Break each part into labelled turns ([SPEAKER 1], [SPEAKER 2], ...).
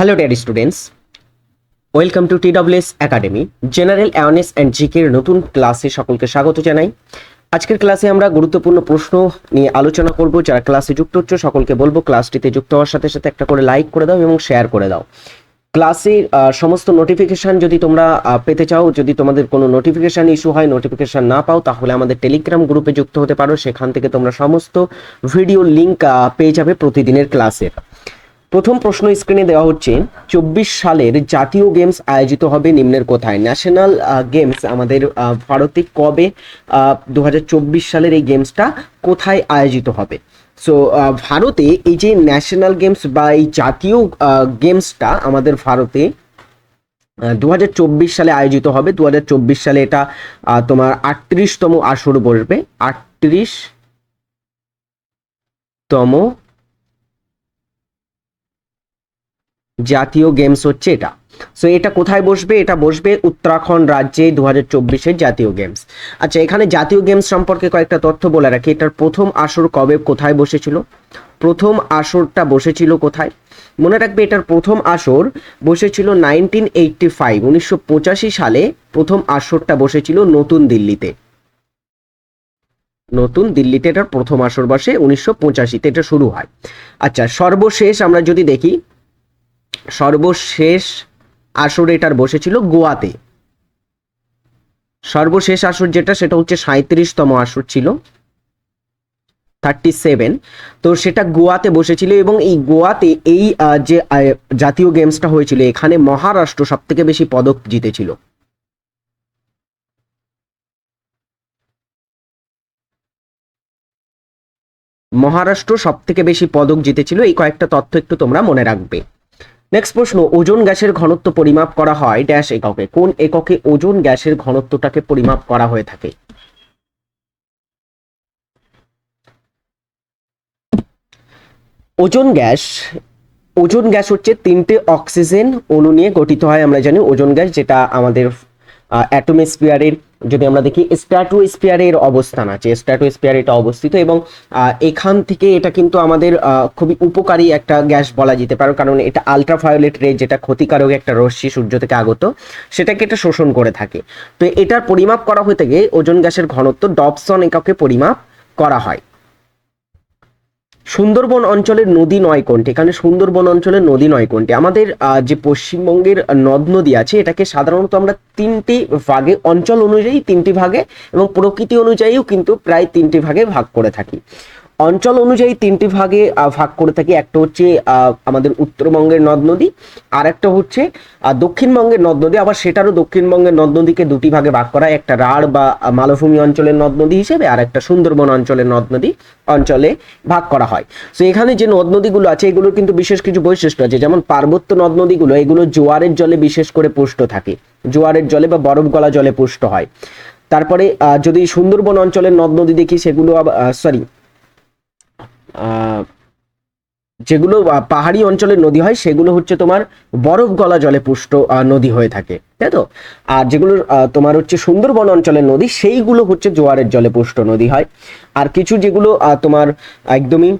[SPEAKER 1] Hello dear students welcome to TWS academy general awareness and জিকের নতুন ক্লাসে সকলকে স্বাগত জানাই। আজকের ক্লাসে আমরা গুরুত্বপূর্ণ প্রশ্ন নিয়ে আলোচনা করব, যারা ক্লাসে যুক্ত হচ্ছে, সকলকে বলব ক্লাসটিতে যুক্ত হওয়ার সাথে সাথে একটা করে লাইক করে দাও এবং শেয়ার করে দাও। ক্লাসের সমস্ত নোটিফিকেশন যদি তোমরা পেতে চাও, যদি তোমাদের কোনো নোটিফিকেশন ইস্যু হয় নোটিফিকেশন না পাও, তাহলে আমাদের টেলিগ্রাম গ্রুপে যুক্ত হতে পারো। সেখান থেকে তোমরা সমস্ত ভিডিও লিঙ্ক পেয়ে যাবে প্রতিদিনের ক্লাসের প্রথম প্রশ্ন স্ক্রিনে দেওয়া হচ্ছে, চব্বিশ সালের জাতীয় গেমস আয়োজিত হবে নিম্নের কোথায়? ন্যাশনাল গেমস আমাদের ভারতে কবে দু হাজার চব্বিশ সালের এই গেমসটা কোথায় আয়োজিত হবে? সো ভারতে এই যে ন্যাশনাল গেমস বা এই জাতীয় গেমসটা আমাদের ভারতে দু হাজার চব্বিশ সালে আয়োজিত হবে। দু হাজার চব্বিশ সালে এটা তোমার আটত্রিশতম আসর বসবে আটত্রিশ জাতীয় গেমস হচ্ছে এটা। সো এটা কোথায় বসবে? এটা বসবে উত্তরাখণ্ড রাজ্যে দু হাজার জাতীয় গেমস আচ্ছা এখানে জাতীয় গেমস সম্পর্কে কয়েকটা তথ্য বলে রাখি। এটার প্রথম আসর কবে, কোথায় বসেছিল? প্রথম আসরটা বসেছিল কোথায়? মনে রাখবে এটার প্রথম আসর বসেছিল নাইনটিন এইটটি ফাইভ উনিশশো পঁচাশি সালে প্রথম আসরটা বসেছিল নতুন দিল্লিতে। নতুন দিল্লিতে এটার প্রথম আসর বসে উনিশশো পঁচাশিতে এটা শুরু হয়। আচ্ছা সর্বশেষ আমরা যদি দেখি সর্বশেষ আসর এটার বসেছিল গোয়াতে। সর্বশেষ আসর যেটা, সেটা হচ্ছে সাঁত্রিশতম আসর ছিল থার্টি সেভেন তো সেটা গোয়াতে বসেছিল এবং এই গোয়াতে এই যে জাতীয় গেমসটা হয়েছিল, এখানে মহারাষ্ট্র সব থেকে বেশি পদক জিতেছিল। মহারাষ্ট্র সব থেকে বেশি পদক জিতেছিল, এই কয়েকটা তথ্য একটু তোমরা মনে রাখবে। নেক্সট প্রশ্ন, ওজন গ্যাসের ঘনত্ব পরিমাপ করা হয় ড্যাশ এককে। কোন এককে ওজন গ্যাসের ঘনত্বটাকে পরিমাপ করা হয়ে থাকে? ওজন গ্যাস ওজন গ্যাস হচ্ছে তিনটে অক্সিজেন অণু নিয়ে গঠিত হয়। আমরা জানি ওজন গ্যাস যেটা আমাদের অ্যাটোমোস্ফিয়ারের যদি আমরা দেখি স্ট্র্যাটোস্ফিয়ারের অবস্থান আছে। স্ট্র্যাটোস্ফিয়ার এটা অবস্থিত এবং এখান থেকে এটা কিন্তু আমাদের খুবই উপকারী একটা গ্যাস বলা যেতে পারে। কারণ এটা আলট্রাভায়োলেট রে যেটা ক্ষতিকারক একটা রশ্মি সূর্য থেকে আগত, সেটাকে এটা শোষণ করে থাকে। তো এটার পরিমাপ করা হতে গিয়ে ওজন গ্যাসের ঘনত্ব ডবসন এককে পরিমাপ করা হয়। সুন্দরবন অঞ্চলের নদী নয় কোনটি? এখানে সুন্দরবন অঞ্চলের নদী নয় কোনটি? আমাদের যে পশ্চিমবঙ্গের নদ নদী আছে, এটাকে সাধারণত আমরা তিনটি ভাগে, অঞ্চল অনুযায়ী তিনটি ভাগে এবং প্রকৃতি অনুযায়ীও কিন্তু প্রায় তিনটি ভাগে ভাগ করে থাকি। অঞ্চল অনুযায়ী তিনটি ভাগে ভাগ করে থাকি। একটা হচ্ছে আমাদের উত্তরবঙ্গের নদ নদী, আর একটা হচ্ছে দক্ষিণবঙ্গের নদ নদী। আবার সেটারও দক্ষিণবঙ্গের নদ নদীকে দুটি ভাগে ভাগ করা একটা রাঢ় বা মালভূমি অঞ্চলের নদ নদী হিসেবে, আর একটা সুন্দরবন অঞ্চলের নদ নদী অঞ্চলে ভাগ করা হয়। তো এখানে যে নদ নদীগুলো আছে, এগুলোর কিন্তু বিশেষ কিছু বৈশিষ্ট্য আছে। যেমন পার্বত্য নদ নদীগুলো, এগুলো জোয়ারের জলে বিশেষ করে পুষ্ট থাকে। জোয়ারের জলে বা বরফ গলা জলে পুষ্ট হয়। তারপরে যদি সুন্দরবন অঞ্চলের নদ নদী দেখি, সেগুলো সরি যেগুলো পাহাড়ি অঞ্চলের নদী হয়, সেগুলো হচ্ছে তোমার বরফ গলা জলে পুষ্ট নদী হয়ে থাকে, তাই তো? আর যেগুলো তোমার হচ্ছে সুন্দরবন অঞ্চলের নদী, সেইগুলো হচ্ছে জোয়ারের জলে পুষ্ট নদী হয়। আর কিছু যেগুলো তোমার একদমই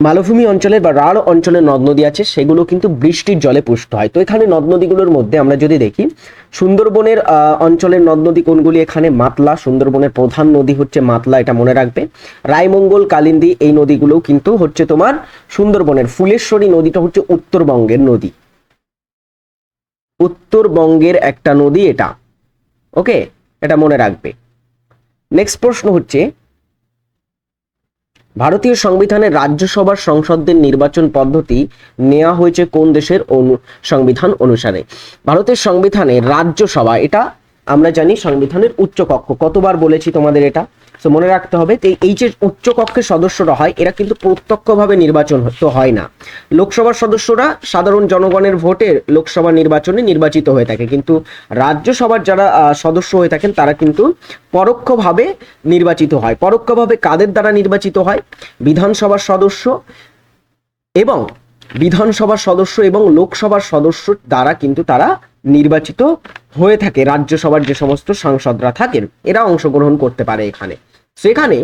[SPEAKER 1] মালভূমি অঞ্চলের বা রাঢ় অঞ্চলের নদ নদী আছে, সেগুলো কিন্তু বৃষ্টির জলে পুষ্ট হয়। তো এখানে নদ নদীগুলোর মধ্যে আমরা যদি দেখি, সুন্দরবনের অঞ্চলের নদ নদী কোনগুলি? এখানে মাতলা, সুন্দরবনের প্রধান নদী হচ্ছে মাতলা, এটা মনে রাখবে। রায়মঙ্গল, কালিন্দী, এই নদীগুলোও কিন্তু হচ্ছে তোমার সুন্দরবনের, ফুলেশ্বরী নদীটা হচ্ছে উত্তরবঙ্গের নদী। উত্তরবঙ্গের একটা নদী এটা। ওকে? এটা মনে রাখবে। নেক্সট প্রশ্ন হচ্ছে ভারতীয় সংবিধানে রাজ্যসভার সংসদদের নির্বাচন পদ্ধতি নেওয়া হয়েছে কোন দেশের অনু, সংবিধান অনুসারে? ভারতের সংবিধানে রাজ্যসভা, এটা আমরা জানি সংবিধানের উচ্চকক্ষ কতবার বলেছি তোমাদের এটা? তো মনে রাখতে হবে যে এই যে উচ্চকক্ষের সদস্যরা হয়, এরা কিন্তু প্রত্যক্ষভাবে নির্বাচন তো হয় না। লোকসভার সদস্যরা সাধারণ জনগণের ভোটে লোকসভা নির্বাচনে নির্বাচিত হয়ে থাকে। কিন্তু রাজ্যসভার যারা সদস্য হয়ে থাকেন, তারা কিন্তু পরোক্ষভাবে নির্বাচিত হয়। পরোক্ষভাবে কাদের দ্বারা নির্বাচিত হয়? বিধানসভার সদস্য এবং বিধানসভার সদস্য এবং লোকসভার সদস্য দ্বারা কিন্তু তারা নির্বাচিত হয়ে থাকে। রাজ্যসভার যে সমস্ত সাংসদরা থাকেন, এরা অংশগ্রহণ করতে পারে এখানে। সেখানে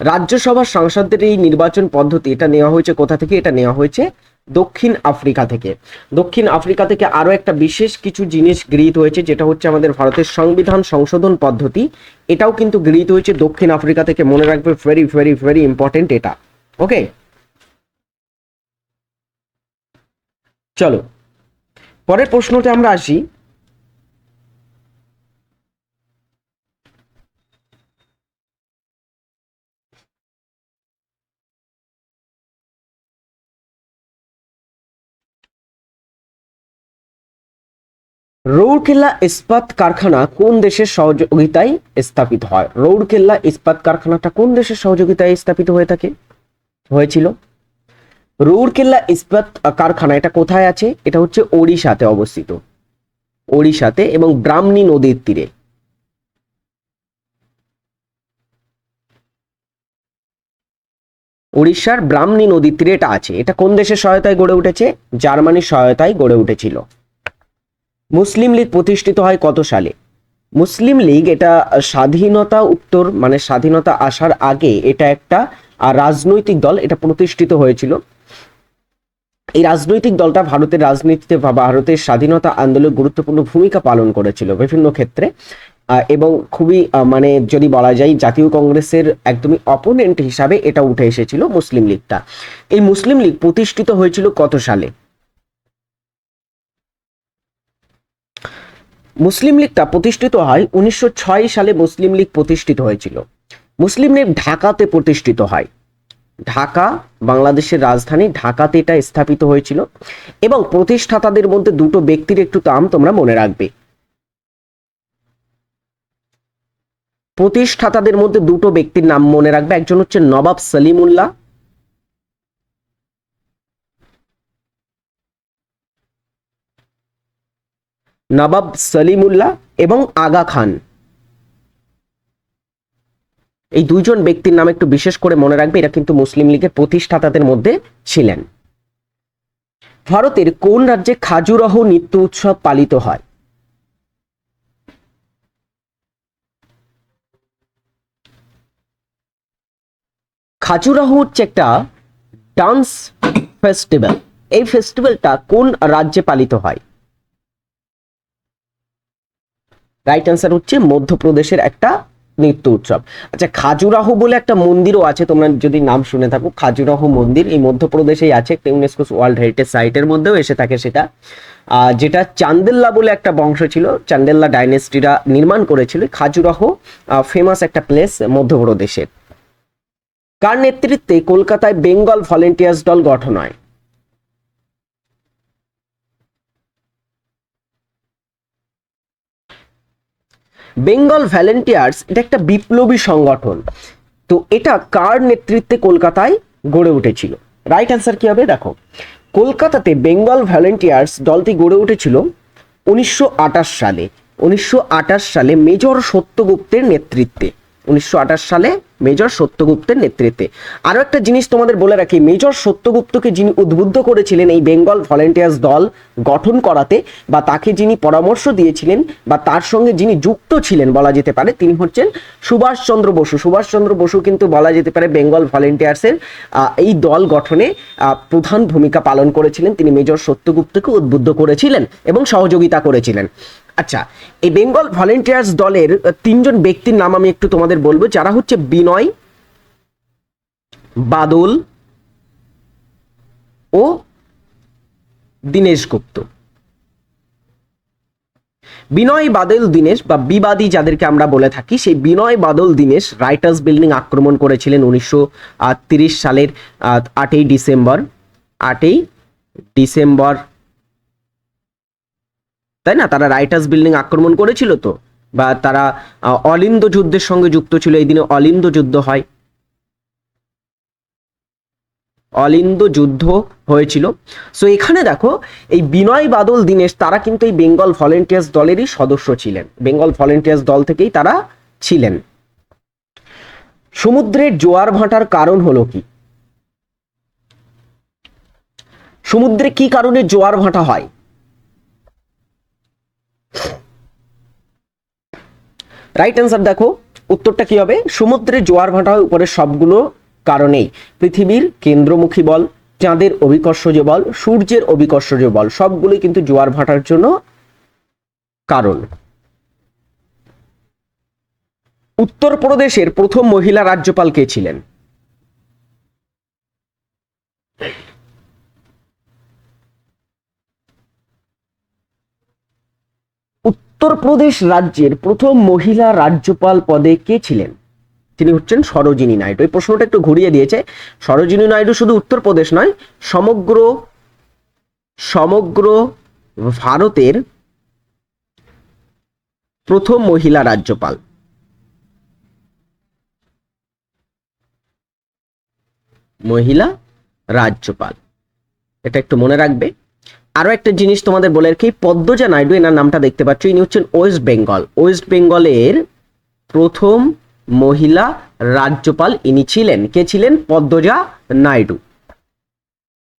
[SPEAKER 1] রাজ্যসভার সাংসদদের এই নির্বাচন পদ্ধতি, এটা নেওয়া হয়েছে কোথা থেকে? এটা নেওয়া হয়েছে দক্ষিণ আফ্রিকা থেকে। দক্ষিণ আফ্রিকা থেকে আরও একটা বিশেষ কিছু জিনিস গৃহীত হয়েছে, যেটা হচ্ছে আমাদের ভারতের সংবিধান সংশোধন পদ্ধতি। এটাও কিন্তু গৃহীত হয়েছে দক্ষিণ আফ্রিকা থেকে। মনে রাখবে ভেরি ভেরি ভেরি ইম্পর্টেন্ট এটা। ওকে চলো। পরের প্রশ্নতে আমরা আসি। রৌরকেল্লা ইস্পাত কারখানা কোন দেশের সহযোগিতায় স্থাপিত হয়? রৌরকেল্লা ইস্পাত কারখানাটা কোন দেশের সহযোগিতায় স্থাপিত হয়ে থাকে? হয়েছিল। রৌরকেল্লা ইস্পাত কারখানা এটা কোথায় আছে? এটা হচ্ছে ওড়িশাতে অবস্থিত। ওড়িশাতে এবং ব্রাহ্মণী নদীর তীরে। উড়িষ্যার ব্রাহ্মণী নদীর তীরে এটা আছে। এটা কোন দেশের সহায়তায় গড়ে উঠেছে? জার্মানির সহায়তায় গড়ে উঠেছিল। মুসলিম লীগ প্রতিষ্ঠিত হয় কত সালে? মুসলিম লীগ এটা স্বাধীনতা উত্তর মানে স্বাধীনতা আসার আগে এটা একটা রাজনৈতিক দল এটা প্রতিষ্ঠিত হয়েছিল। এই রাজনৈতিক দলটা ভারতের রাজনীতিতে বা ভারতের স্বাধীনতা আন্দোলনে গুরুত্বপূর্ণ ভূমিকা পালন করেছিল বিভিন্ন ক্ষেত্রে। এবং খুবই মানে যদি বলা যায় জাতীয় কংগ্রেসের একদমই অপোনেন্ট হিসাবে এটা উঠে এসেছিল মুসলিম লীগটা। এই মুসলিম লীগ প্রতিষ্ঠিত হয়েছিল কত সালে? মুসলিম লীগটা প্রতিষ্ঠিত হয় উনিশশো ছয় সালে মুসলিম লীগ প্রতিষ্ঠিত হয়েছিল। মুসলিম লীগ ঢাকাতে প্রতিষ্ঠিত হয়। ঢাকা, বাংলাদেশের রাজধানী ঢাকাতে এটা স্থাপিত হয়েছিল এবং প্রতিষ্ঠাতাদের মধ্যে দুটো ব্যক্তির একটু নাম তোমরা মনে রাখবে। প্রতিষ্ঠাতাদের মধ্যে দুটো ব্যক্তির নাম মনে রাখবে, একজন হচ্ছে নবাব সলিমুল্লাহ নবাব সলিমুল্লাহ এবং আগা খান। এই দুইজন ব্যক্তির নাম একটু বিশেষ করে মনে রাখবে, এরা কিন্তু মুসলিম লীগের প্রতিষ্ঠাতাদের মধ্যে ছিলেন। ভারতের কোন রাজ্যে খাজুরাহ নৃত্য উৎসব পালিত হয়? খাজুরাহ হচ্ছে একটা ডান্স ফেস্টিভ্যাল। এই ফেস্টিভ্যালটা কোন রাজ্যে পালিত হয়? রাইট অ্যান্সার হচ্ছে মধ্যপ্রদেশের একটা নৃত্য উৎসব। আচ্ছা খাজুরাহো বলে একটা মন্দিরও আছে তোমরা যদি নাম শুনে থাকো খাজুরাহো মন্দির। এই মধ্যপ্রদেশেই আছে ইউনেস্কো ওয়ার্ল্ড হেরিটেজ সাইটের মধ্যেও এসে থাকে সেটা। আহ, যেটা চান্দেল্লা বলে একটা বংশ ছিল চান্দেল্লা ডাইনেস্টিরা নির্মাণ করেছিল। খাজুরাহো ফেমাস একটা প্লেস মধ্যপ্রদেশের। কার নেতৃত্বে কলকাতায় বেঙ্গল ভলেন্টিয়ার্স দল গঠন হয়? বেঙ্গল ভ্যালেন্টিয়ার্স এটা একটা বিপ্লবী সংগঠন। তো এটা কার নেতৃত্বে কলকাতায় গড়ে উঠেছিল? রাইট অ্যান্সার কী হবে? দেখো, কলকাতাতে বেঙ্গল ভ্যালেন্টিয়ার্স দলটি গড়ে উঠেছিল উনিশশো আটাশ সালে। উনিশশো আটাশ সালে মেজর সত্যগুপ্তের নেতৃত্বে। উনিশশো আঠাশ সালে মেজর সত্যগুপ্তের নেতৃত্বে। আরও একটা জিনিস তোমাদের বলে রাখি, মেজর সত্যগুপ্তকে যিনি উদ্বুদ্ধ করেছিলেন এই বেঙ্গল ভলেন্টিয়ার্স দল গঠন করাতে বা তাকে যিনি পরামর্শ দিয়েছিলেন বা তার সঙ্গে যিনি যুক্ত ছিলেন বলা যেতে পারে, তিনি হচ্ছেন সুভাষচন্দ্র বসু। সুভাষচন্দ্র বসু কিন্তু বলা যেতে পারে বেঙ্গল ভলেন্টিয়ার্সের এই দল গঠনে প্রধান ভূমিকা পালন করেছিলেন। তিনি মেজর সত্যগুপ্তকে উদ্বুদ্ধ করেছিলেন এবং সহযোগিতা করেছিলেন। আচ্ছা এই বেঙ্গল ভলেন্টিয়ার্স দলের তিনজন ব্যক্তির নাম আমি একটু তোমাদের বলব, যারা হচ্ছে বিনয় বাদল ও দীনেশ গুপ্ত। বিনয় বাদল দীনেশ বা বিবাদী যাদেরকে আমরা বলে থাকি, সেই বিনয় বাদল দীনেশ রাইটার্স বিল্ডিং আক্রমণ করেছিলেন উনিশশো সালের আটই ডিসেম্বর আটই ডিসেম্বর। তাই না? তারা রাইটার্স বিল্ডিং আক্রমণ করেছিল তো। বা তারা অলিন্দ যুদ্ধের সঙ্গে যুক্ত ছিল, এই দিনে অলিন্দ যুদ্ধ হয়। অলিন্দ যুদ্ধ হয়েছিল। সো এখানে দেখো, এই বিনয় বাদল, দীনেশ, তারা কিন্তু এই বেঙ্গল ভলেন্টিয়ার্স দলেরই সদস্য ছিলেন। বেঙ্গল ভলেন্টিয়ার্স দল থেকেই তারা ছিলেন। সমুদ্রের জোয়ার ভাটার কারণ হলো কি? সমুদ্রে কি কারণে জোয়ার ভাটা হয়? রাইট অ্যান্সার দেখো। উত্তরটা কি হবে? সমুদ্রে জোয়ার ভাটা উপরে সবগুলো কারণেই। পৃথিবীর কেন্দ্রমুখী বল, চাঁদের অভিকর্ষজ বল, সূর্যের অভিকর্ষজ বল, সবগুলোই কিন্তু জোয়ার ভাটার জন্য কারণ। উত্তরপ্রদেশের প্রথম মহিলা রাজ্যপাল কে ছিলেন? উত্তরপ্রদেশ রাজ্যের প্রথম মহিলা রাজ্যপাল পদে কে ছিলেন? তিনি হচ্ছেন সরোজিনী নাইডু। এই প্রশ্নটা একটু ঘুরিয়ে দিয়েছে। সরোজিনী নাইডু শুধু উত্তরপ্রদেশ নয়, সমগ্র সমগ্র ভারতের প্রথম মহিলা রাজ্যপাল। মহিলা রাজ্যপাল। এটা একটু মনে রাখবে। আরও একটা জিনিস তোমাদের বলে রাখি, পদ্মজা নাইডু এনার নামটা দেখতে পাচ্ছ, ইনি হচ্ছেন ওয়েস্ট বেঙ্গল। ওয়েস্ট বেঙ্গলের প্রথম মহিলা রাজ্যপাল ইনি ছিলেন। কে ছিলেন? পদ্মজা নাইডু।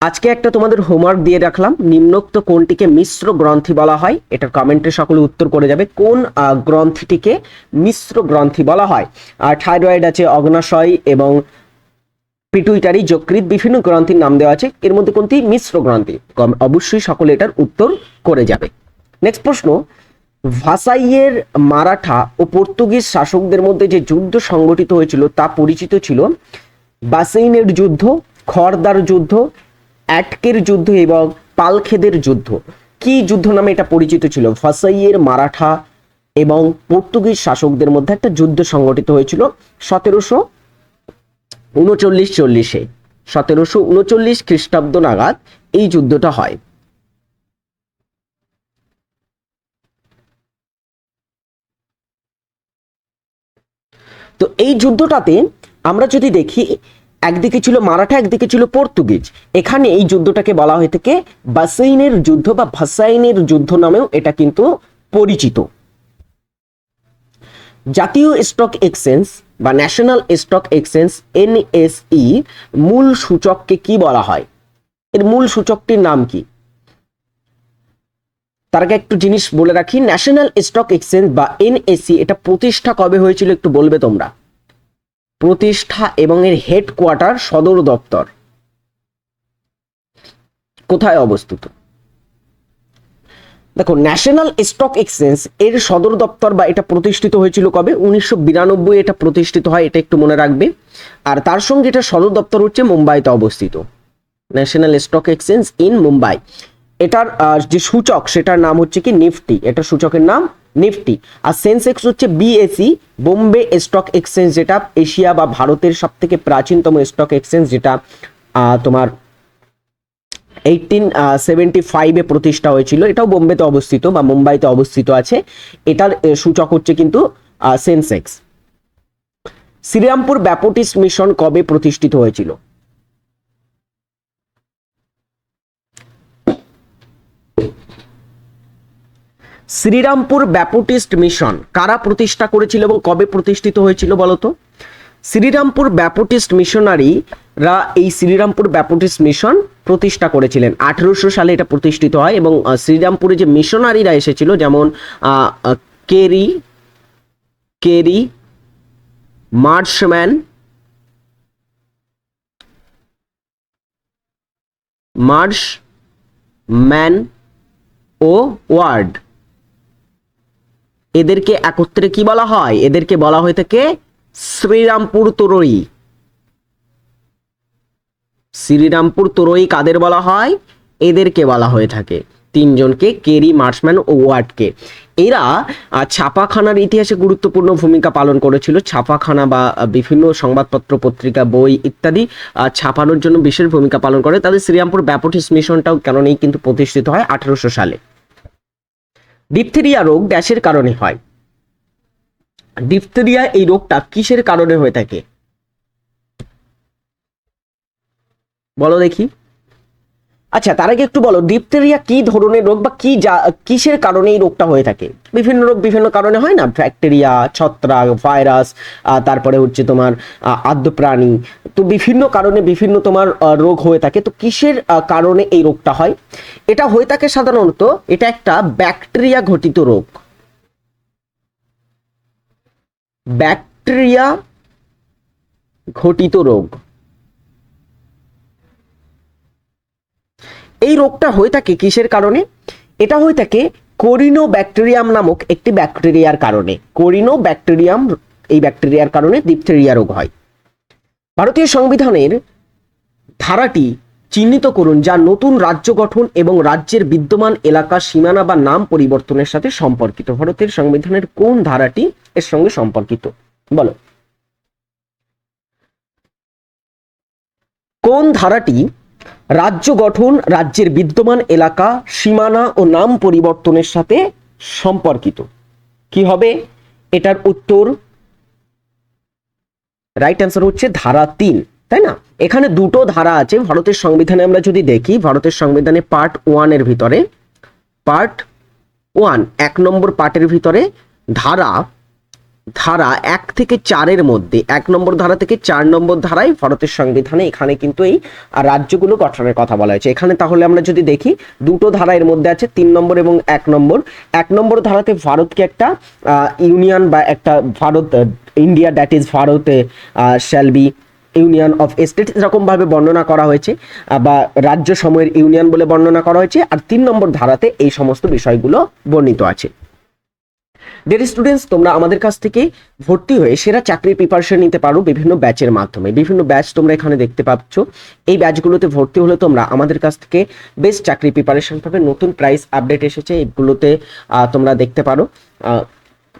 [SPEAKER 1] আজকে একটা তোমাদের হোমওয়ার্ক দিয়ে রাখলাম, নিম্নোক্ত কোনটিকে মিশ্র গ্রন্থি বলা হয়, এটা কমেন্টে সকলে উত্তর করে যাবে, কোন গ্রন্থিটিকে মিশ্র গ্রন্থি বলা হয়। আর থাইরয়েড আছে অগ্নাশয় এবং পিটুইটারি যকৃত বিভিন্ন গ্রন্থির নাম দেওয়া আছে। এর মধ্যে কোনটি? মিশ্র গ্রন্থি। অবশ্যই সকলে এটার উত্তর করে যাবে। নেক্সট প্রশ্ন, ভাসাইয়ের মারাঠা ও পর্তুগিজ শাসকদের মধ্যে যে যুদ্ধ সংগঠিত হয়েছিল তা পরিচিত ছিল বাসেইনের যুদ্ধ খড়দার যুদ্ধ, অ্যাটকের যুদ্ধ এবং পালখেদের যুদ্ধ। কি যুদ্ধ নামে এটা পরিচিত ছিল? ভাসাইয়ের মারাঠা এবং পর্তুগিজ শাসকদের মধ্যে একটা যুদ্ধ সংগঠিত হয়েছিল সতেরোশো উনচল্লিশ চল্লিশে। সতেরোশো উনচল্লিশ খ্রিস্টাব্দ নাগাদ এই যুদ্ধটা হয়। তো এই যুদ্ধটাতে আমরা যদি দেখি, একদিকে ছিল মারাঠা, একদিকে ছিল পর্তুগিজ। এখানে এই যুদ্ধটাকে বলা হয়ে থাকে বাসাইনের যুদ্ধ বা ভাসাইনের যুদ্ধ নামেও এটা কিন্তু পরিচিত। জাতীয় স্টক এক্সচেঞ্জ বা ন্যাশনাল স্টক এক্সচেঞ্জ এনএসই মূল সূচককে কি বলা হয়? এর মূল সূচকটির নাম কি? তার আগে একটু জিনিস বলে রাখি ন্যাশনাল স্টক এক্সচেঞ্জ বা এনএসি এটা প্রতিষ্ঠা কবে হয়েছিল একটু বলবে তোমরা? প্রতিষ্ঠা এবং এর হেডকোয়ার্টার সদর দপ্তর। কোথায় অবস্থিত? দেখো ন্যাশনাল স্টক এক্সচেঞ্জ এর সদর দপ্তর বা এটা প্রতিষ্ঠিত হয়েছিল কবে? উনিশশো বিরানব্বই এটা প্রতিষ্ঠিত হয়, এটা একটু মনে রাখবে। আর তার সঙ্গে এটা সদর দপ্তর হচ্ছে মুম্বাইতে অবস্থিত। National stock exchange in Mumbai. এটার যে সূচক, সেটার নাম হচ্ছে কি? নিফটি এটা সূচকের নাম নিফটি আর সেন্সেক্স হচ্ছে বিএসি বোম্বে স্টক এক্সচেঞ্জ যেটা এশিয়া বা ভারতের সব থেকে প্রাচীনতম স্টক এক্সচেঞ্জ যেটা তোমার এইটিন সেভেন্টি ফাইভে প্রতিষ্ঠা হয়েছিল। এটাও বোম্বেতে অবস্থিত বা মুম্বাইতে অবস্থিত আছে। এটার সূচক হচ্ছে কিন্তু সেন্সেক্স। শ্রীরামপুর ব্যাপটিস্ট মিশন কবে প্রতিষ্ঠিত হয়েছিল? শ্রীরামপুর ব্যাপটিস্ট মিশন কারা প্রতিষ্ঠা করেছিল এবং কবে প্রতিষ্ঠিত হয়েছিল বলতো? শ্রীরামপুর ব্যাপটিস্ট মিশনারিরা এই শ্রীরামপুর ব্যাপটিস্ট মিশন প্রতিষ্ঠা করেছিলেন। আঠেরোশো সালে এটা প্রতিষ্ঠিত হয় এবং শ্রীরামপুরে যে মিশনারিরা এসেছিল, যেমন Carey Carey, Marshman Marshman ও ওয়ার্ড। এদেরকে একত্রে কি বলা হয়? এদেরকে বলা হয়ে থাকে শ্রীরামপুর তরই শ্রীরামপুর তরই কাদের বলা হয়? এদেরকে বলা হয়ে থাকে। তিনজনকে কেরি মার্সম্যান ও ওয়ার্ডকে। এরা ছাপাখানার ইতিহাসে গুরুত্বপূর্ণ ভূমিকা পালন করেছিল। ছাপাখানা বা বিভিন্ন সংবাদপত্র, পত্রিকা, বই ইত্যাদি ছাপানোর জন্য বিশেষ ভূমিকা পালন করে। তাদের শ্রীরামপুর ব্যাপটিস্ট মিশনটাও কেননেই কিন্তু প্রতিষ্ঠিত হয় আঠারোশো সালে। ডিপথেরিয়া রোগ ড্যাশের কারণে হয়। ডিপথেরিয়া এই রোগটা কিসের কারণে হয়ে থাকে? বলো দেখি। আচ্ছা তার আগে একটু বলো ডিপথেরিয়া কি ধরনের রোগ বা কি যা কিসের কারণে এই রোগটা হয়ে থাকে? বিভিন্ন রোগ বিভিন্ন কারণে হয় না? ব্যাকটেরিয়া ছত্রাক ভাইরাস তারপরে হচ্ছে তোমার আহ, আদ্য প্রাণী তো বিভিন্ন কারণে বিভিন্ন তোমার রোগ হয়ে থাকে। তো কিসের কারণে এই রোগটা হয়? এটা হয়ে থাকে সাধারণত এটা একটা ব্যাকটেরিয়া ঘটিত রোগ। ব্যাকটেরিয়া ঘটিত রোগ। এই রোগটা হয়ে থাকে কিসের কারণে? এটা হয়ে থাকে কোরিনো ব্যাকটেরিয়াম নামক একটি ব্যাকটেরিয়ার কারণে। কোরিনো ব্যাকটেরিয়াম এই ব্যাকটেরিয়ার কারণে ডিপথেরিয়া রোগ হয়। ভারতীয় সংবিধানের ধারাটি চিহ্নিত করুন যা নতুন রাজ্য গঠন এবং রাজ্যের বিদ্যমান এলাকা, সীমানা বা নাম পরিবর্তনের সাথে সম্পর্কিত। ভারতের সংবিধানের কোন ধারাটি এর সঙ্গে সম্পর্কিত? বলো। কোন ধারাটি রাজ্য গঠন, রাজ্যের বিদ্যমান এলাকা, সীমানা ও নাম পরিবর্তনের সাথে সম্পর্কিত? কি হবে? এটার উত্তর? রাইট অ্যান্সার হচ্ছে ধারা তিন। তাই না? এখানে দুটো ধারা আছে, ভারতের সংবিধানে আমরা যদি দেখি, ভারতের সংবিধানে পার্ট ওয়ানের ভিতরে পার্ট ওয়ান এক নম্বর পার্টের ভিতরে ধারা ধারা এক থেকে চারের মধ্যে, এক নম্বর ধারা থেকে চার নম্বর ধারায় ভারতের সংবিধানে এখানে কিন্তু এই রাজ্যগুলো গঠনের কথা বলা হয়েছে। এখানে তাহলে আমরা যদি দেখি, দুটো ধারা এর মধ্যে আছে, তিন নম্বর এবং এক নম্বর। এক নম্বর ধারাতে ভারতকে একটা ইউনিয়ন বা একটা ভারত ইন্ডিয়া দ্যাট ইজ ভারতে shall be union of state এরকমভাবে বর্ণনা করা হয়েছে বা রাজ্য সময়ের ইউনিয়ন বলে বর্ণনা করা হয়েছে, আর তিন নম্বর ধারাতে এই সমস্ত বিষয়গুলো বর্ণিত আছে। ডের স্টুডেন্টস তোমরা আমাদের কাছ থেকে ভর্তি হয়ে সেরা চাকরির প্রিপারেশন নিতে পারো বিভিন্ন ব্যাচের মাধ্যমে। বিভিন্ন ব্যাচ তোমরা এখানে দেখতে পাচ্ছ। এই ব্যাচগুলোতে ভর্তি হলে তোমরা আমাদের কাছ থেকে বেস্ট চাকরি প্রিপারেশন পাবে। নতুন প্রাইস আপডেট এসেছে, এগুলোতে তোমরা দেখতে পারো।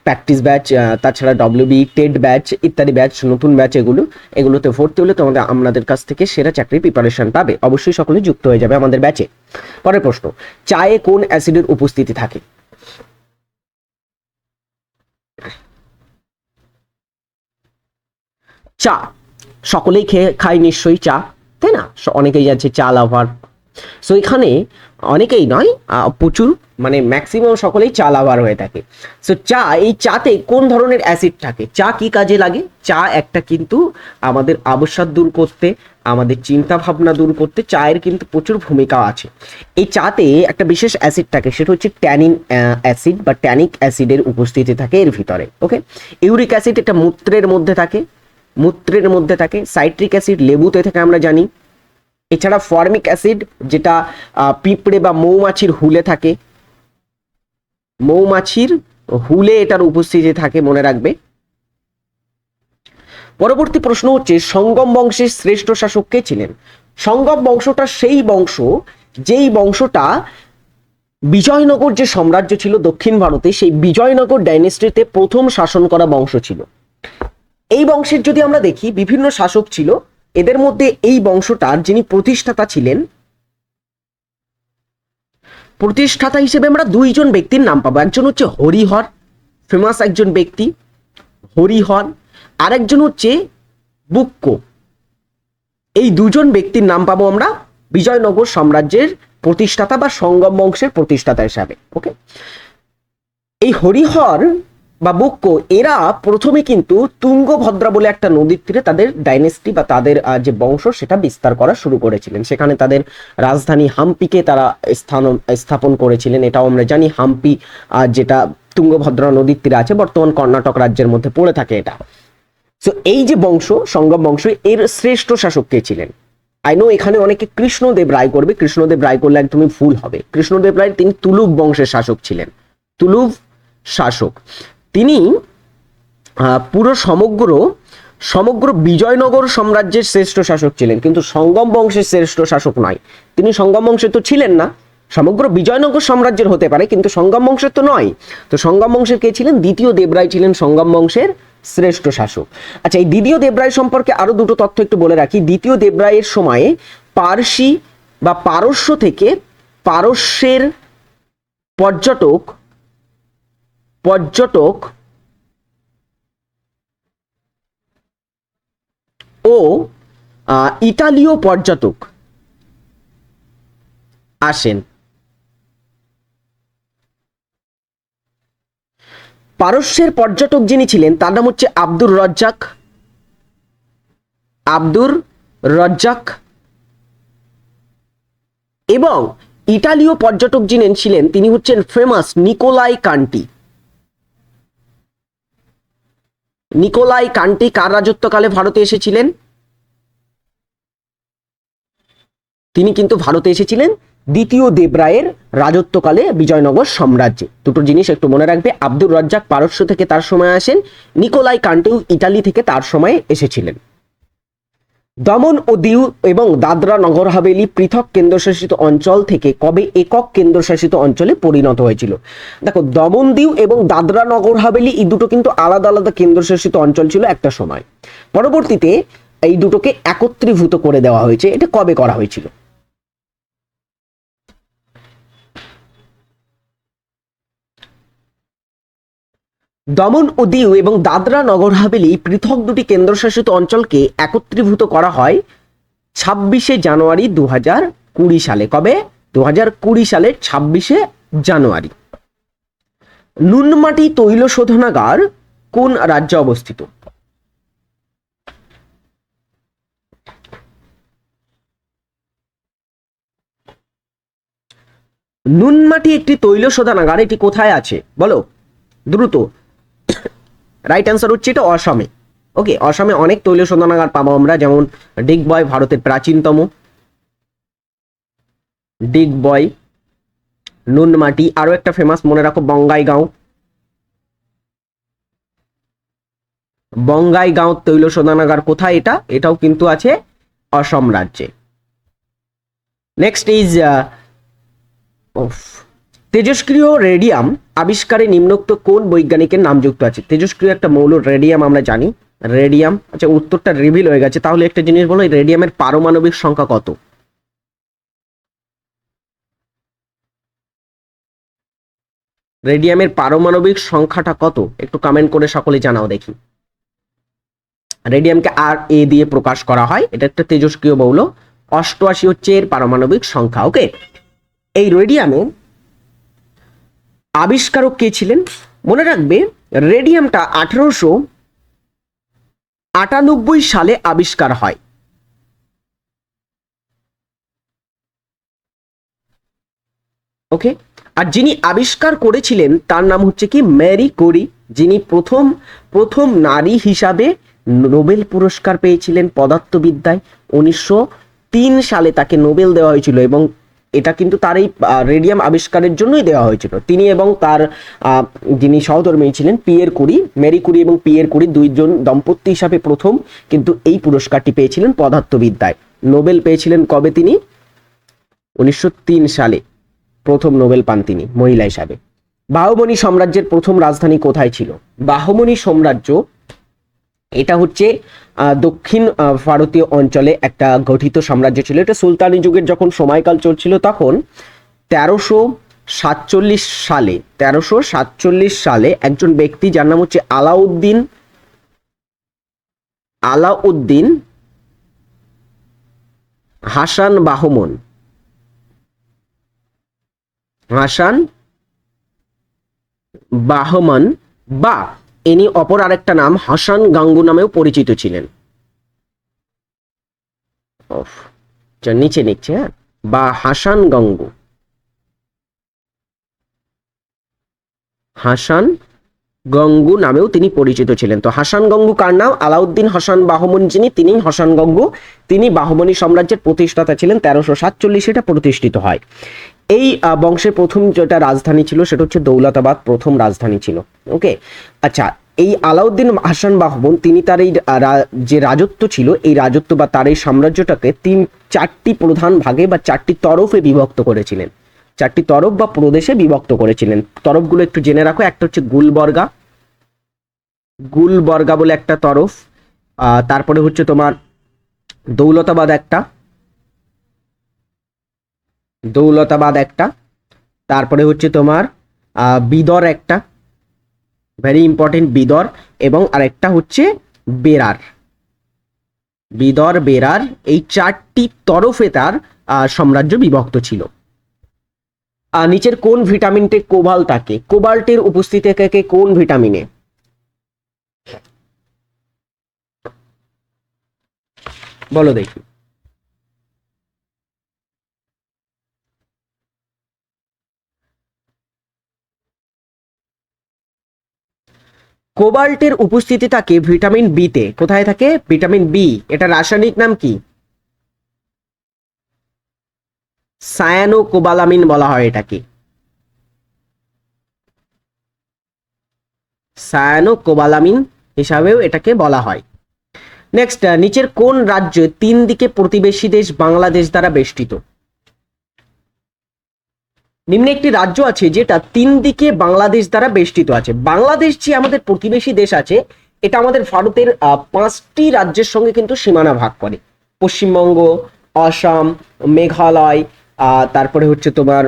[SPEAKER 1] প্র্যাকটিস ব্যাচ তাছাড়া ডব্লিউবি টেড ব্যাচ ইত্যাদি ব্যাচ নতুন ব্যাচ এগুলো, এগুলোতে ভর্তি হলে তোমাদের, আমাদের কাছ থেকে সেরা চাকরির প্রিপারেশন পাবে। অবশ্যই সকলে যুক্ত হয়ে যাবে আমাদের ব্যাচে পরের প্রশ্ন, চায়ে কোন অ্যাসিডের উপস্থিতি থাকে? চা। সকলেই খেয়ে, খায় নিশ্চয়ই চা, তাই না? অনেকেই যাচ্ছে চা লাভার সো এখানে অনেকেই নয় প্রচুর মানে ম্যাক্সিমাম সকলেই চা লাভার হয়ে থাকে। সো চা, এই চাতে কোন ধরনের অ্যাসিড থাকে? চা কি কাজে লাগে? চা একটা কিন্তু আমাদের আবসাদ দূর করতে, আমাদের চিন্তা ভাবনা দূর করতে চায়ের কিন্তু প্রচুর ভূমিকা আছে। এই চাতে একটা বিশেষ অ্যাসিড থাকে, সেটা হচ্ছে ট্যানিন অ্যাসিড বা ট্যানিক অ্যাসিডের উপস্থিতি থাকে এর ভিতরে ওকে ইউরিক অ্যাসিড এটা মূত্রের মধ্যে থাকে, মূত্রের মধ্যে থাকে সাইট্রিক অ্যাসিড লেবুতে থেকে আমরা জানি এছাড়া ফর্মিক অ্যাসিড যেটা পিঁপড়ে বা মৌমাছির হুলে থাকে। মৌমাছির হুলে এটার উপস্থিতি থাকে, মনে রাখবে। পরবর্তী প্রশ্ন হচ্ছে, সঙ্গম বংশের শ্রেষ্ঠ শাসক কে ছিলেন? সঙ্গম বংশটা সেই বংশ, যেই বংশটা বিজয়নগর যে সাম্রাজ্য ছিল দক্ষিণ ভারতে, সেই বিজয়নগর ডাইনেস্টিতে প্রথম শাসন করা বংশ ছিল। এই বংশের যদি আমরা দেখি, বিভিন্ন শাসক ছিল। এদের মধ্যে এই বংশটার যিনি প্রতিষ্ঠাতা ছিলেন, প্রতিষ্ঠাতা হিসেবে আমরা দুইজন ব্যক্তির নাম পাবো। একজন হচ্ছে হরিহর ফেমাস একজন ব্যক্তি, হরিহর। আরেকজন হচ্ছে বুক্ক। এই দুজন ব্যক্তির নাম পাবো আমরা বিজয়নগর সাম্রাজ্যের প্রতিষ্ঠাতা বা সঙ্গম বংশের প্রতিষ্ঠাতা হিসাবে ওকে এই হরিহর বা বুক্ক, এরা প্রথমে কিন্তু তুঙ্গভদ্রা বলে একটা নদীর তীরে তাদের ডাইনেস্টি বা তাদের যে বংশ সেটা বিস্তার করা শুরু করেছিলেন। সেখানে তাদের রাজধানী হাম্পিকে তারা স্থান, স্থাপন করেছিলেন। এটাও আমরা জানি, হাম্পি যেটা তুঙ্গভদ্রা নদীর তীরে আছে, বর্তমান কর্ণাটক রাজ্যের মধ্যে পড়ে থাকে এটা। সো এই যে বংশ, সঙ্গম বংশ, এর শ্রেষ্ঠ শাসক কে ছিলেন? আই নো এখানে অনেকে কৃষ্ণদেব রায় করবে। কৃষ্ণদেব রায় করলে একদমই ভুল হবে। কৃষ্ণদেব রায় তিনি তুলুব বংশের শাসক ছিলেন। তুলুব শাসক। তিনি পুরো সমগ্র সমগ্র বিজয়নগর সাম্রাজ্যের শ্রেষ্ঠ শাসক ছিলেন, কিন্তু সঙ্গম বংশের শ্রেষ্ঠ শাসক নয় তিনি সঙ্গম বংশে তো ছিলেন না, সমগ্র বিজয়নগর সাম্রাজ্যের হতে পারে, কিন্তু সঙ্গম বংশের তো নয়। তো সঙ্গম বংশের কে ছিলেন? দ্বিতীয় দেবরায় ছিলেন সঙ্গম বংশের শ্রেষ্ঠ শাসক। আচ্ছা এই দ্বিতীয় দেবরায় সম্পর্কে আরও দুটো তথ্য একটু বলে রাখি। দ্বিতীয় দেবরায়ের সময়ে পারসি বা পারস্য থেকে পারস্যের পর্যটক পর্যটক ও ইতালীয় পর্যটক আসেন। পারস্যের পর্যটক যিনি ছিলেন, তার নাম হচ্ছে আব্দুর রজ্জাক। আব্দুর রজ্জাক। এবং ইটালীয় পর্যটক যিনি ছিলেন, তিনি হচ্ছেন famous Niccolo Conti Niccolo Conti কার রাজত্বকালে ভারতে এসেছিলেন? তিনি কিন্তু ভারতে এসেছিলেন দ্বিতীয় দেবরায়ের রাজত্বকালে বিজয়নগর সাম্রাজ্যে। দুটো জিনিস একটু মনে রাখবে, আব্দুর রাজ্জাক পারস্য থেকে তার সময় আসেন, নিকোলাই কান্টিউ ইটালি থেকে তার সময়ে এসেছিলেন। দমন ও দিউ এবং দাদরা নগর হাভেলি পৃথক কেন্দ্রশাসিত অঞ্চল থেকে কবে একক কেন্দ্রশাসিত অঞ্চলে পরিণত হয়েছিল? দেখো, দমন, দিউ এবং দাদরা নগর হাভেলি এই দুটো কিন্তু আলাদা আলাদা কেন্দ্রশাসিত অঞ্চল ছিল একটা সময়। পরবর্তীতে এই দুটোকে একত্রীভূত করে দেওয়া হয়েছে। এটা কবে করা হয়েছিল? দমন ও দিউ এবং দাদরা নগর হাভেলি পৃথক দুটি কেন্দ্রশাসিত অঞ্চলকে একত্রীভূত করা হয় ছাব্বিশে জানুয়ারি দু হাজার কুড়ি সালে। কবে? দু হাজার কুড়ি সালের ছাব্বিশে জানুয়ারি। নুনমাটি তৈল শোধনাগার কোন রাজ্যে অবস্থিত? নুনমাটি একটি তৈল শোধনাগার এটি কোথায় আছে? বলো। দ্রুত। রাইট অ্যান্সার হচ্ছে এটা অসমে। ওকে অসমে অনেক তৈল শোধনাগার পাবো আমরা, যেমন ডিগবয় ভারতের প্রাচীনতম। ডিগবয় নুনমাটি আরও একটা ফেমাস মনে রাখো, বঙ্গাইগাঁও। বঙ্গাইগাঁও তৈল শোধনাগার কোথায় এটা? এটাও কিন্তু আছে অসম রাজ্যে। নেক্সট ইজ তেজস্ক্রিয় রেডিয়াম আবিষ্কারে নিম্নোক্ত কোন বৈজ্ঞানিকের নাম যুক্ত আছে? তেজস্ক্রিয় একটা মৌল, রেডিয়াম আমরা জানি। রেডিয়াম আচ্ছা উত্তরটা রিভিল হয়ে গেছে। তাহলে একটা জিনিস বলো রেডিয়ামের পারমাণবিক সংখ্যা কত? রেডিয়ামের পারমাণবিক সংখ্যাটা কত? একটু কমেন্ট করে সকলে জানাও দেখি। রেডিয়ামকে আর এ দিয়ে প্রকাশ করা হয়। এটা একটা তেজস্ক্রিয় মৌল। অষ্টআশি হচ্ছে এর পারমাণবিক সংখ্যা ওকে এই রেডিয়ামে আবিষ্কারক কে ছিলেন? মনে রাখবে, রেডিয়ামটা আঠারোশো আটানব্বই সালে আবিষ্কার হয়। ওকে আর যিনি আবিষ্কার করেছিলেন, তার নাম হচ্ছে কি? ম্যারি কোরি, যিনি প্রথম প্রথম নারী হিসাবে নোবেল পুরস্কার পেয়েছিলেন পদার্থবিদ্যায়। উনিশশো তিন সালে তাকে নোবেল দেওয়া হয়েছিল এবং এটা কিন্তু তার এই রেডিয়াম আবিষ্কারের জন্যই দেওয়া হয়েছিল। তিনি এবং তার যিনি সহধর্মী ছিলেন, পিয়ের কুরি মেরি কুরি এবং পিয়ের কুরি দুইজন দম্পতি হিসাবে প্রথম কিন্তু এই পুরস্কারটি পেয়েছিলেন পদার্থবিদ্যায়। নোবেল পেয়েছিলেন কবে তিনি? উনিশশো তিন সালে। প্রথম নোবেল পান তিনি, মহিলা হিসাবে। বাহুমণি সাম্রাজ্যের প্রথম রাজধানী কোথায় ছিল? বাহুমণি সাম্রাজ্য এটা হচ্ছে দক্ষিণ ভারতীয় অঞ্চলে একটা গঠিত সাম্রাজ্য ছিল। এটা সুলতানি যুগের যখন সময়কাল চলছিল তখন, তেরোশো সাতচল্লিশ সালে, তেরোশো সাতচল্লিশ সালে একজন ব্যক্তি যার নাম হচ্ছে আলাউদ্দিন আলাউদ্দিন হাসান বাহমন। হাসান বাহমান বা ইনি অপর আরেকটা নাম হাসান গাঙ্গু নামেও পরিচিত ছিলেন। নিচে নিচ্ছে হ্যাঁ? বা হাসান গঙ্গু। হাসান গঙ্গু নামেও তিনি পরিচিত ছিলেন। তো হাসান গঙ্গু কার নাম? আলাউদ্দিন হাসান বাহমন যিনি, তিনি হাসান গঙ্গু। তিনি বাহমনি সাম্রাজ্যের প্রতিষ্ঠাতা ছিলেন তেরোশো সাতচল্লিশে এটা প্রতিষ্ঠিত হয়। এই বংশের প্রথম যেটা রাজধানী ছিল, সেটা হচ্ছে দৌলতাবাদ, প্রথম রাজধানী ছিল। ওকে আচ্ছা এই আলাউদ্দিন হাসান বাহমন তিনি তার এই যে রাজত্ব ছিল, এই রাজত্ব বা তার এই সাম্রাজ্যটাকে তিন, চারটি প্রধান ভাগে বা চারটি তরফে বিভক্ত করেছিলেন। চারটি তরফ বা প্রদেশে বিভক্ত করেছিলেন। তরফগুলো একটু জেনে রাখো, একটা হচ্ছে গুলবর্গা। গুলবর্গা বলে একটা তরফ তারপরে হচ্ছে তোমার দৌলতাবাদ একটা। দৌলতাবাদ একটা। তারপরে হচ্ছে তোমার বিদর একটা। ভেরি ইম্পর্টেন্ট বিদর এবং আরেকটা হচ্ছে বেরার। বিদর, বেরার এই চারটি তরফে তার সাম্রাজ্য বিভক্ত ছিল। নিচের কোন ভিটামিনটে কোবাল থাকে? কোবাল্টের উপস্থিতি থাকে কোন ভিটামিনে? বলো দেখি। কোবাল্টের উপস্থিতি থাকে ভিটামিন বিতে কোথায় থাকে? ভিটামিন বি এটা রাসায়নিক নাম কি? সায়ানো কোবালামিন বলা হয় এটাকে। সায়ানো কোবালামিন হিসাবেও এটাকে বলা হয়। নেক্সট নিচের কোন রাজ্য তিন দিকে প্রতিবেশী দেশ বাংলাদেশ দ্বারা বেষ্টিত? নিম্নে একটি রাজ্য আছে যেটা তিন দিকে বাংলাদেশ দ্বারা বেষ্টিত আছে। বাংলাদেশ যে আমাদের প্রতিবেশী দেশ আছে, এটা আমাদের ভারতের পাঁচটি রাজ্যের সঙ্গে কিন্তু সীমানা ভাগ করে। পশ্চিমবঙ্গ, আসাম, মেঘালয় তারপরে হচ্ছে তোমার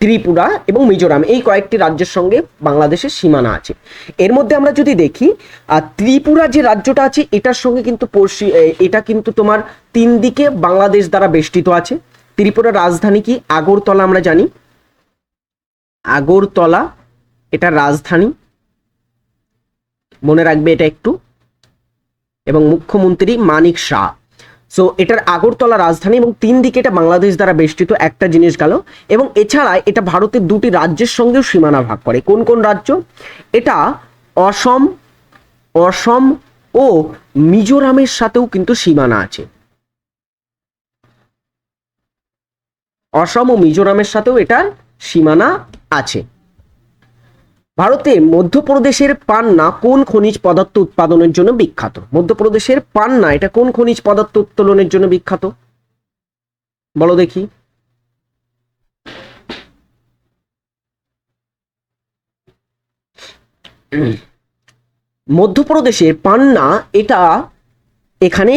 [SPEAKER 1] ত্রিপুরা এবং মিজোরাম। এই কয়েকটি রাজ্যের সঙ্গে বাংলাদেশের সীমানা আছে। এর মধ্যে আমরা যদি দেখি ত্রিপুরা যে রাজ্যটা আছে, এটার সঙ্গে কিন্তু পশ্চিম এটা কিন্তু তোমার তিন দিকে বাংলাদেশ দ্বারা বেষ্টিত আছে। ত্রিপুরার রাজধানী কি? আগরতলা আমরা জানি। আগরতলা, এটা রাজধানী। মনে রাখবে এটা একটু। এবং মুখ্যমন্ত্রী মানিক শাহ। সো এটার আগরতলা রাজধানী এবং তিন দিকে এটা বাংলাদেশ দ্বারা বেষ্টিত, একটা জিনিস গেল। এবং এছাড়া এটা ভারতের দুটি রাজ্যের সঙ্গেও সীমানা ভাগ করে। কোন কোন রাজ্য? এটা অসম অসম ও মিজোরামের সাথেও কিন্তু সীমানা আছে। অসম ও মিজোরামের সাথেও এটার সীমানা আছে। ভারতে মধ্যপ্রদেশের পান্না কোন খনিজ পদার্থ উৎপাদনের জন্য বিখ্যাত? মধ্যপ্রদেশের পান্না, এটা কোন খনিজ পদার্থ উত্তোলনের জন্য বিখ্যাত? বলো দেখি। মধ্যপ্রদেশের পান্না, এটা এখানে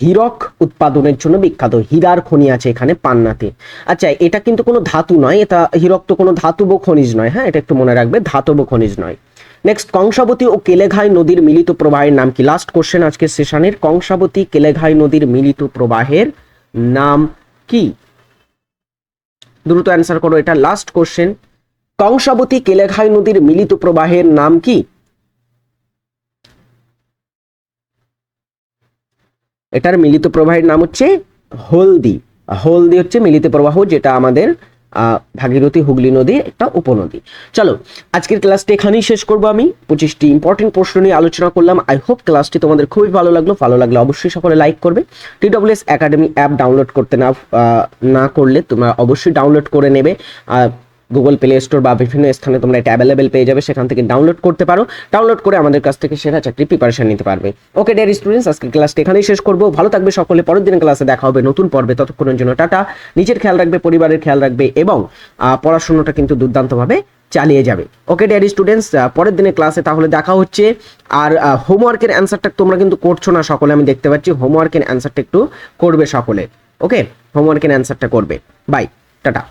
[SPEAKER 1] হীরক উৎপাদনের জন্য বিখ্যাত। হীরার খনি আছে এখানে পান্নাতে। আচ্ছা এটা কিন্তু কোনো ধাতু নয়, এটা হীরক তো কোনো ধাতব খনিজ নয় হ্যাঁ? এটা একটু মনে রাখবে, ধাতব খনিজ নয়। নেক্সট কংসাবতী ও কেলেঘাই নদীর মিলিত প্রবাহের নাম কি? লাস্ট কোশ্চেন আজকে সেশনের কংসাবতী, কেলেঘাই নদীর মিলিত প্রবাহের নাম কি? দ্রুত অ্যান্সার করো এটা। লাস্ট কোশ্চেন কংসাবতী, কেলেঘাই নদীর মিলিত প্রবাহের নাম কি? এটার মিলিত প্রবাহের নাম হচ্ছে হলদি। হলদি হচ্ছে মিলিত প্রবাহ যেটা আমাদের ভাগীরথী হুগলি নদীর একটা উপনদী। চলো, আজকের ক্লাসটি এখানেই শেষ করব আমি। পঁচিশটি ইম্পর্টেন্ট প্রশ্ন নিয়ে আলোচনা করলাম। আই হোপ ক্লাসটি তোমাদের খুবই ভালো লাগল। ভালো লাগলে অবশ্যই সকলে লাইক করবে। টিডব্লিউএস একাডেমি অ্যাপ ডাউনলোড করতে না না করলে তোমরা অবশ্যই ডাউনলোড করে নেবে। গুগল প্লে স্টোর বা বিভিন্ন স্থানে তোমরা এটা অ্যাভেলেবেল পেয়ে যাবে, সেখান থেকে ডাউনলোড করতে পারো। ডাউনলোড করে আমাদের কাছ থেকে সেরা চাকরি প্রিপারেশন নিতে পারবে। ওকে ডিয়ার স্টুডেন্টস আজকে ক্লাসটা এখানেই শেষ করব। ভালো থাকবে সকলে, পরের দিনের ক্লাসে দেখা হবে নতুন পর্বে। ততক্ষণের জন্য টাটা। নিজের খেয়াল রাখবে, পরিবারের খেয়াল রাখবে এবং পড়াশোনাটা কিন্তু দুর্দান্তভাবে চালিয়ে যাবে। ওকে ডিয়ার স্টুডেন্টস পরের দিনের ক্লাসে তাহলে দেখা হচ্ছে। আর হোমওয়ার্কের অ্যান্সারটা তোমরা কিন্তু করছ না সকলে, আমি দেখতে পাচ্ছি। হোমওয়ার্কের অ্যান্সারটা একটু করবে সকলে। ওকে হোমওয়ার্কের অ্যান্সারটা করবে। Bye tata.